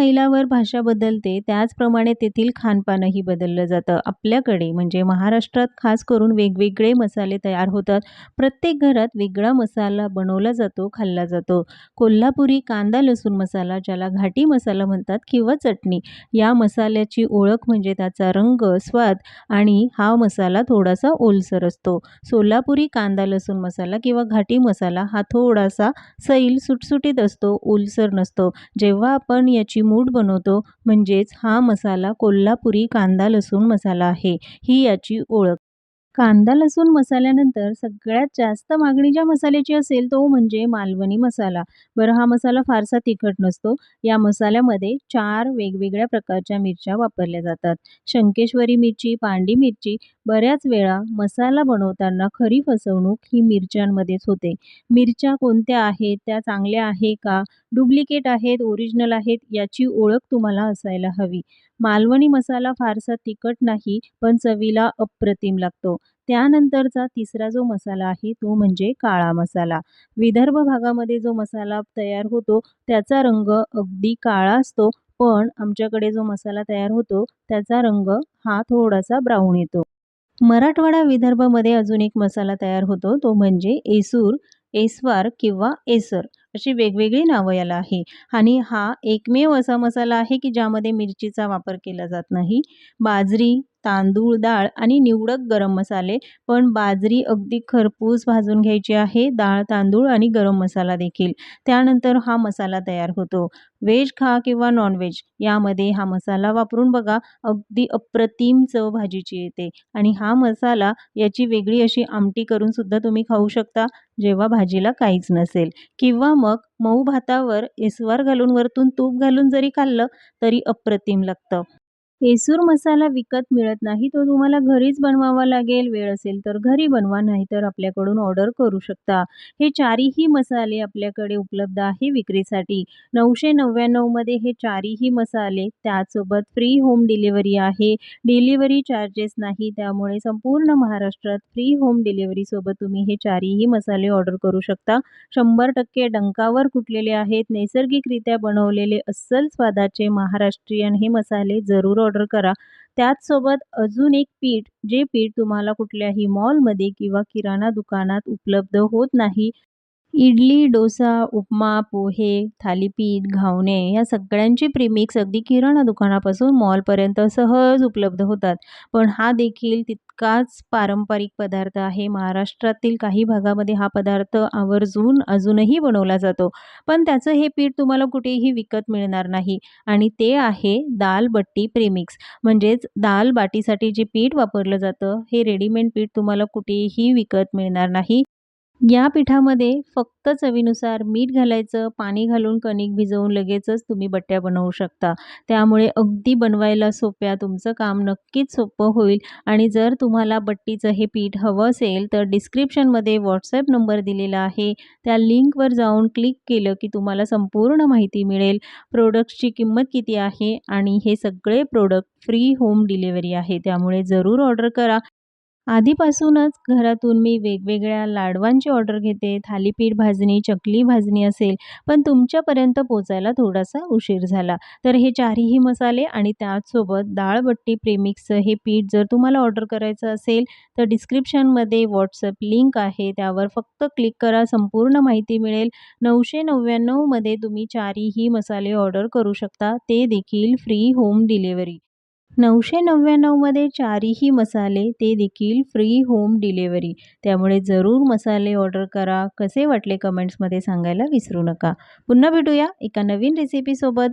मैलावर भाषा बदलते त्याचप्रमाणे तेथील खानपानही बदललं जातं. आपल्याकडे म्हणजे महाराष्ट्रात खास करून वेगवेगळे मसाले तयार होतात. प्रत्येक घरात वेगळा मसाला बनवला जातो खाल्ला जातो. कोल्हापुरी कांदा लसूण मसाला ज्याला घाटी मसाला म्हणतात किंवा चटणी या मसाल्याची ओळख म्हणजे त्याचा रंग स्वाद आणि हा मसाला थोडासा ओलसर असतो. सोलापुरी कांदा लसूण मसाला किंवा घाटी मसाला हा थोडासा सैल सुटसुटीत असतो ओलसर नसतो. जेव्हा आपण याची मूठ बनवतो म्हणजेच हा मसाला कोल्हापुरी कांदा लसूण मसाला आहे ही याची ओळख. कांदा लसूण मसाल्यानंतर सगळ्यात जास्त मागणी ज्या मसाल्याची असेल तो म्हणजे मालवणी मसाला. बरं हा मसाला फारसा तिखट नसतो. या मसाल्यामध्ये चार वेगवेगळ्या प्रकारच्या मिरच्या वापरल्या जातात. शंकेश्वरी मिरची पांडी मिरची बऱ्याच वेळा मसाला बनवताना खरी फसवणूक ही मिरच्यांमध्येच होते. मिरच्या कोणत्या आहेत त्या चांगल्या आहे का? डुप्लिकेट आहेत ओरिजिनल आहेत याची ओळख तुम्हाला असायला हवी. मालवणी मसाला फारसा तिखट नाही पण चवीला अप्रतिम लागतो. त्यानंतरचा तिसरा जो मसाला आहे तो म्हणजे काळा मसाला. विदर्भ भागामध्ये जो मसाला तयार होतो त्याचा रंग अगदी काळा असतो पण आमच्याकडे जो मसाला तयार होतो त्याचा रंग हा थोडासा ब्राऊन येतो. मराठवाडा विदर्भामध्ये अजून एक मसाला तयार होतो तो म्हणजे एसूर एस्वार किंवा एसर. अशी वेगवेगळी नावं याला आहे. आणि हा एकमेव असा मसाला आहे की ज्यामध्ये मिरचीचा वापर केला जात नाही. बाजरी तांदूळ डाळ आणि निवडक गरम मसाले. पण बाजरी अगदी खरपूस भाजून घ्यायची आहे. डाळ तांदूळ आणि गरम मसाला देखील. त्यानंतर हा मसाला तयार होतो. व्हेज खा किंवा नॉनव्हेज. यामध्ये हा मसाला वापरून बघा अगदी अप्रतिम चव भाजीची येते. आणि हा मसाला याची वेगळी अशी आमटी करून सुद्धा तुम्ही खाऊ शकता जेव्हा भाजीला काहीच नसेल. किंवा मग मऊ भातावर एस्वार घालून वरतून तूप घालून जरी खाल्लं तरी अप्रतिम लागतं. केसूर मसाला विकत मिळत नाही तो तुम्हाला घरीच बनवावा लागेल वेळ असेल तर घरी बनवा नाहीतर आपल्याकडून ऑर्डर करू शकता. हे चारीही मसाले आपल्याकडे उपलब्ध आहे विक्रीसाठी. नऊशे नव्याण्णवमध्ये हे चारीही मसाले त्याचसोबत फ्री होम डिलिव्हरी आहे. डिलिव्हरी चार्जेस नाही त्यामुळे संपूर्ण महाराष्ट्रात फ्री होम डिलिव्हरीसोबत तुम्ही हे चारीही मसाले ऑर्डर करू शकता. शंभर टक्के डंकावर कुटलेले आहेत नैसर्गिकरित्या बनवलेले अस्सल स्वादाचे महाराष्ट्रीयन हे मसाले जरूर ऑर्डर करा. त्याचसोबत अजून एक पीठ जे पीठ तुम्हाला कुठल्याही मॉलमध्ये किंवा किराणा दुकानात उपलब्ध होत नाही इडली डोसा उपमा पोहे थालीपीठ घावणे या सगळ्यांची प्रीमिक्स अगदी किराणा दुकानापासून मॉलपर्यंत सहज उपलब्ध होतात. पण हा देखील तितकाच पारंपरिक पदार्थ आहे. महाराष्ट्रातील काही भागामध्ये हा पदार्थ आवर्जून अजूनही बनवला जातो. पण त्याचं हे पीठ तुम्हाला कुठेही विकत मिळणार नाही. आणि ते आहे दाल बट्टी प्रेमिक्स. म्हणजेच दाल बाटीसाठी जे पीठ वापरलं जातं हे रेडीमेड पीठ तुम्हाला कुठेही विकत मिळणार नाही. या पिठामध्ये फक्त चवीनुसार मीठ घालायचं पाणी घालून कणिक भिजवून लगेचच तुम्ही बट्ट्या बनवू शकता. त्यामुळे अगदी बनवायला सोप्या तुमचं काम नक्कीच सोपं होईल. आणि जर तुम्हाला बट्टीचं हे पीठ हवं असेल तर डिस्क्रिप्शनमध्ये व्हॉट्सॲप नंबर दिलेला आहे. त्या लिंकवर जाऊन क्लिक केलं की तुम्हाला संपूर्ण माहिती मिळेल. प्रोडक्ट्सची किंमत किती आहे? आणि हे सगळे प्रोडक्ट फ्री होम डिलिव्हरी आहे. त्यामुळे जरूर ऑर्डर करा. आधीपासूनच घरातून मी वेगवेगळ्या लाडवांची ऑर्डर घेते. थालीपीठ भाजणी चकली भाजणी असेल पण तुमच्यापर्यंत पोचायला थोडासा उशीर झाला. तर हे चारही मसाले आणि त्याचसोबत डाळबट्टी प्रेमिक्सचं हे पीठ जर तुम्हाला ऑर्डर करायचं असेल तर डिस्क्रिप्शनमध्ये व्हॉट्सअप लिंक आहे. त्यावर फक्त क्लिक करा संपूर्ण माहिती मिळेल. नऊशे नव्याण्णवमध्ये तुम्ही चारही मसाले ऑर्डर करू शकता. ते देखील फ्री होम डिलेवरी नऊशे नव्याण्णवमध्ये चारही मसाले ते देखील फ्री होम डिलेवरी त्यामुळे जरूर मसाले ऑर्डर करा. कसे वाटले कमेंट्समध्ये सांगायला विसरू नका. पुन्हा भेटूया एका नवीन रेसिपीसोबत